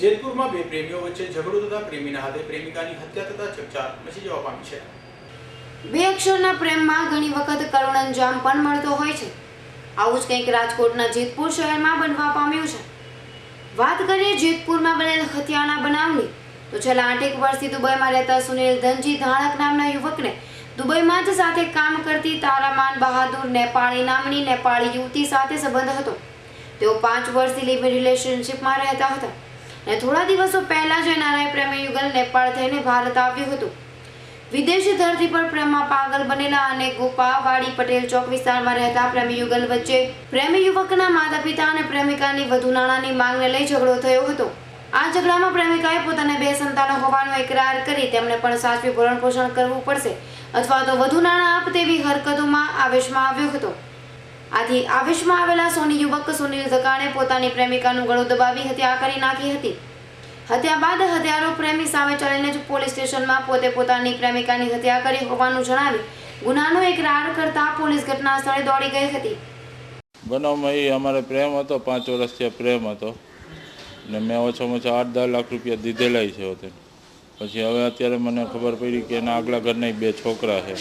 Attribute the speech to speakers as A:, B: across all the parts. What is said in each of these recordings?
A: જેતપુરમાં બે પ્રેમીઓ વચ્ચે ઝઘડો થતા પ્રેમીના હાથે પ્રેમિકાની હત્યા થતા ચકચાર મચી જવા પામી છે.
B: બે અક્ષરના પ્રેમમાં ઘણી વખત કરુણ અંજામ પણ મળતો હોય છે. આવું જ કંઈક રાજકોટના જેતપુર શહેરમાં બનવા પામ્યું છે. વાત કરીએ જેતપુરમાં બનેલ હત્યાના બનાવની, તો છેલ્લા આઠેક વર્ષથી દુબઈમાં રહેતા સુનિલ ધનજી ધાણક નામના યુવકને દુબઈમાં જ સાથે કામ કરતી તારામાન બહાદુર નેપાળી નામની નેપાળી યુવતી સાથે સંબંધ હતો. તેઓ પાંચ વર્ષથી લિવ રિલેશનશિપમાં રહેતા હતા. અને થોડા દિવસો પહેલા જ એનઆરઆઈ પ્રેમી યુગલ નેપાળ થઈને ભારત આવ્યું હતું. વિદેશી ધરતી પર પ્રેમમાં પાગલ બનેલા અને ગોપાવાડી પટેલ ચોક વિસ્તારમાં રહેતા પ્રેમી યુગલ વચ્ચે પ્રેમી યુવકના માતા પિતા અને પ્રેમિકાની વધુ નાણાંની માંગને લઈ ઝઘડો થયો હતો. આ ઝઘડામાં પ્રેમિકાએ પોતાને બે સંતાનો હોવાનો એકરાર કરી તેમણે પણ સાચવી ભરણ પોષણ કરવું પડશે અથવા તો વધુ નાણાં આપ તેવી હરકતોમાં આવેશમાં આવ્યો હતો. આથી આવેશમાં આવેલા સોની યુવક સુનિલ ધકાણે પોતાની પ્રેમિકાનું ગળું દબાવી હત્યા કરી નાખી હતી. હત્યા બાદ હત્યારો પ્રેમી સામે ચાલીને જ પોલીસ સ્ટેશનમાં પોતે પોતાની પ્રેમિકાની હત્યા કરી હોવાનું જણાવી ગુનાનો એકરાર કરતા પોલીસ ઘટના સ્થળે દોડી ગઈ હતી.
C: બનાવમાં એ અમારે પ્રેમ હતો, પાંચ વર્ષથી પ્રેમ હતો. ને મેં ઓછામાં ઓછા આઠ દસ લાખ રૂપિયા દીધેલા છે હોતે. પછી હવે અત્યારે મને ખબર પડી કે એના આગલા ઘરના બે છોકરા છે.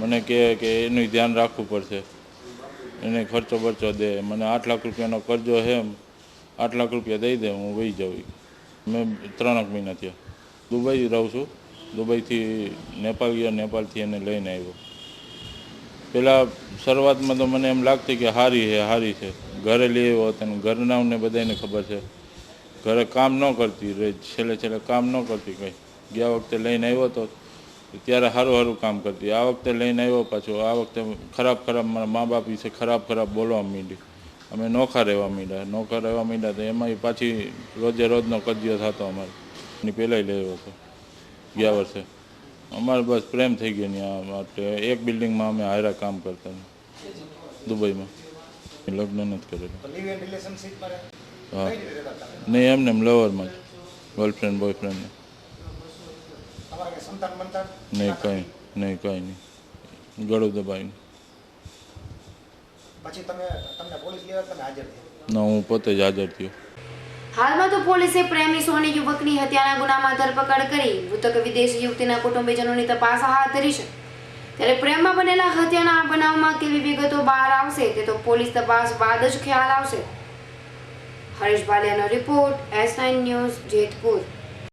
C: મને કહે કે એનું ધ્યાન રાખવું પડશે. એને ખર્ચો બરચો દે. મને આઠ લાખ રૂપિયાનો કરજો છે એમ. આઠ લાખ રૂપિયા દઈ દે, હું વહી જાઉં મેં ત્રણેક મહિના થયા. દુબઈ રહું છું. દુબઈથી નેપાળ ગયો નેપાળથી એને લઈને આવ્યો. પહેલાં શરૂઆતમાં તો મને એમ લાગતી કે સારી છે સારી છે. ઘરે લઈ આવ્યો હતો ને ઘરનાઓને બધાને ખબર છે. ઘરે કામ ન કરતી રહે. છેલ્લે છેલ્લે કામ ન કરતી કંઈ. ગયા વખતે લઈને આવ્યો હતો ત્યારે સારું સારું કામ કરતી. આ વખતે લઈને આવ્યો પાછો આ વખતે ખરાબ ખરાબ મારા મા બાપ વિશે ખરાબ ખરાબ બોલવા માંડી અમે નોખા રહેવા માંડ્યા. નોખા રહેવા માંડ્યા તો એમાં પાછી રોજે રોજનો કજિયો થતો અમારે. એની પહેલાંય આવ્યો હતો. ગયા વર્ષે. અમારે બસ પ્રેમ થઈ ગયો ત્યાં માટે. એક બિલ્ડિંગમાં અમે હાયરા કામ કરતા દુબઈમાં. લગ્ન નથી કરેલું.
D: લિવ
C: હા. નહીં એમને એમ લવરમાં જ. ગર્લફ્રેન્ડ બોયફ્રેન્ડ
D: સંતાન બનતા
C: નહીં કંઈ નહીં કંઈ નહીં ગળું દબાવીને
D: પછી તમે તમને પોલીસ લેવા તમે હાજર થયા
C: ના હું પોતે જ હાજર થયો
B: હાલમાં તો પોલીસે પ્રેમી સોની યુવકની હત્યાના ગુનામાં ધરપકડ કરી મૃતક વિદેશી યુવતીના કુટુંબીજનોની તપાસ હાથ ધરી છે. ત્યારે પ્રેમમાં બનેલા હત્યાના આ બનાવમાં કેવી વિગતો બહાર આવશે તે તો પોલીસ તપાસ બાદ જ ખ્યાલ આવશે. Haresh બાલિયાનો report S nine news Jetpur.